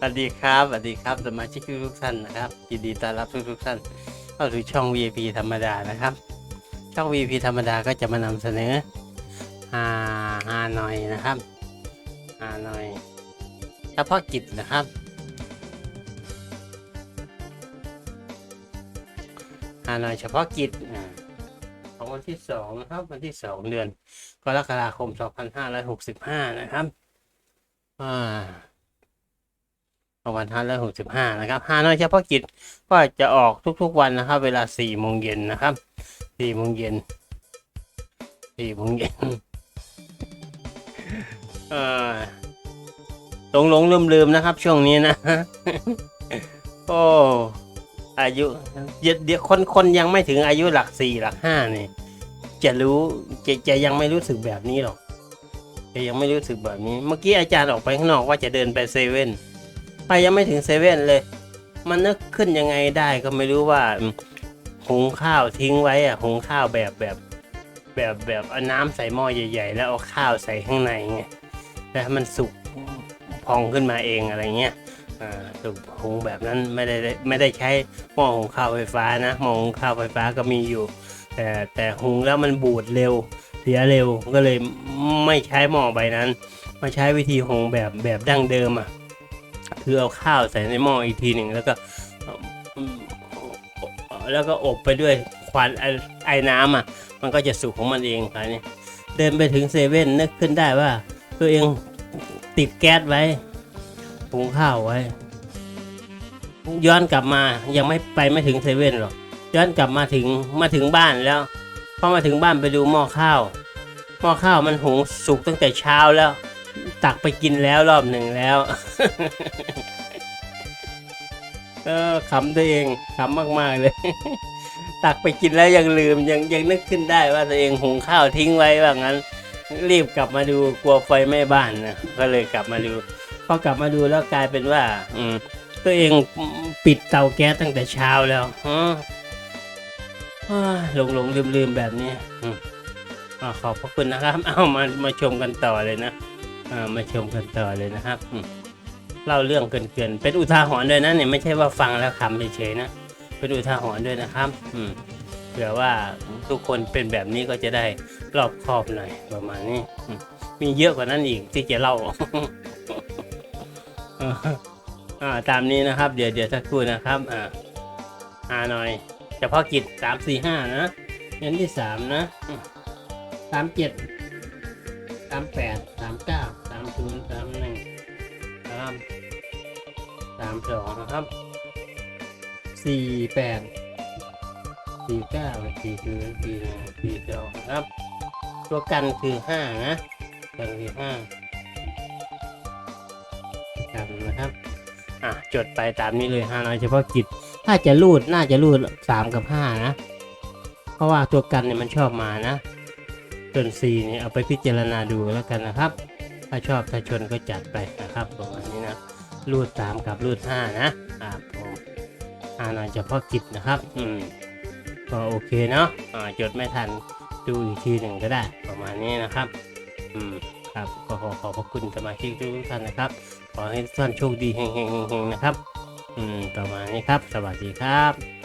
สวัสดีครับสวัสดีครับสมาชิกทุกท่านนะครับยินดีต้อนรับทุกๆท่านเข้าสู่ช่อง VIP ธรรมดานะครับ ช่อง VIP ธรรมดาก็จะมานำเสนอฮาฮาหน่อยนะครับฮาหน่อยเฉพาะกิจนะครับฮาหน่อยเฉพาะกิจอ่าของวันที่สองนะครับ วันที่สองเดือนกรกฎาคม 2565 นะครับอ่า ประมาณห้าร้อยหกสิบห้านะครับฮานอยเฉพาะกิจก็จะออกทุกๆวันนะครับ เวลาสี่โมงเย็นนะครับสี่โมงเย็นสี่โมงเย็นเอ่อหลงหลงลืมลืมๆนะครับ ช่วงนี้นะโอ้อายุเดี๋ยวเดี๋ยวคนคนยังไม่ถึงอายุหลักสี่หลักห้านี่จะรู้จะจะยังไม่รู้สึกแบบนี้หรอกจะยังไม่รู้สึกแบบนี้ เมื่อกี้อาจารย์ออกไปข้างนอกว่าจะเดินไปเซเว่น ไปยังไม่ถึงเซเว่นเลย มันนึกขึ้นยังไงได้ก็ไม่รู้ว่าหุงข้าวทิ้งไว้อะหุงข้าวแบบแบบแบบแบบเอาน้ำใส่หม้อใหญ่ ๆ แล้วเอาข้าวใส่ข้างในไงแล้วมันสุกพองขึ้นมาเองอะไรเงี้ยอ่าสุกหุงแบบนั้นไม่ได้ไม่ได้ใช้หม้อหุงข้าวไฟฟ้านะหม้อหุงข้าวไฟฟ้าก็มีอยู่ แต่แต่หุงแล้วมันบูดเร็วเสียเร็วก็เลยไม่ใช้หม้อใบนั้น มาใช้วิธีหุงแบบแบบดั้งเดิมอะ คือเอาข้าวใส่ในหม้ออีกทีหนึ่งแล้วก็แล้วก็อบไปด้วยควันไอไอน้ำอะ มันก็จะสุกของมันเองครับนี่เดินไปถึงเซเว่นนึกขึ้นได้ว่า ตัวเองติดแก๊สไว้หุงข้าวไว้ ย้อนกลับมายังไม่ไปไม่ถึงเซเว่นหรอกย้อนกลับมาถึงมาถึงบ้านแล้วพอมาถึงบ้านไปดูหม้อข้าวหม้อข้าวมันหุงสุกตั้งแต่เช้าแล้ว ตักไปกินแล้วรอบหนึ่งแล้ว เออขำตัวเองขำมากๆเลย ตักไปกินแล้วยังลืมยังยังนึกขึ้นได้ว่าตัวเองหุงข้าวทิ้งไว้ว่างั้น รีบกลับมาดูกลัวไฟไหม้บ้านนะก็เลยกลับมาดูพอกลับมาดูแล้วกลายเป็นว่า อืมตัวเองปิดเตาแก๊สตั้งแต่เช้าแล้วฮะหลงหลงลืมลืมแบบนี้ออขอบพระคุณนะครับ เอามามาชมกันต่อเลยนะ มาชมกันต่อเลยนะครับเล่าเรื่องเกินๆเป็นอุทาหรณ์ด้วยนะเนี่ยไม่ใช่ว่าฟังแล้วขำเฉยๆนะเป็นอุทาหรณ์ด้วยนะครับอืมเผื่อว่าทุกคนเป็นแบบนี้ก็จะได้รอบคอบหน่อยประมาณนี้มีเยอะกว่านั้นอีกที่จะเล่าตามนี้นะครับ เดี๋ยวเดี๋ยวสักครู่นะครับอ่าอ่าหน่อยเฉพาะกิจสามสี่ห้านะเงินที่สามนะสามเจ็ดามแปดสามเก้าสามศูนย์สามหนึ่งสามสามสองนะครับสี่แปดสี่เก้าสี่ศูนย์สี่หนึ่งสี่สองครับ ตัวกันคือห้านะกันคือห้ากันนะครับอะจดไปตามนี้เลยห้าน้อยเฉพาะกิจ ถ้าจะรูดน่าจะรูดสามกับห้านะ เพราะว่าตัวกันเนี่ยมันชอบมานะ ส่วน4เนี่ยเอาไปพิจารณาดูแล้วกันนะครับ ถ้าชอบถ้าชนก็จัดไปนะครับประมาณนี้นะรูด 3 กับรูด 5 นะครับผมอ่านหน่อยเฉพาะกิจนะครับอืมก็โอเคเนาะอ่าจดไม่ทันดูอีกทีหนึ่งก็ได้ประมาณนี้นะครับอืมครับก็ขอขอบพระคุณสมาชิกทุกท่านนะครับ ขอให้ทุกท่านโชคดีเฮงๆๆนะครับ อืมประมาณนี้ครับ สวัสดีครับ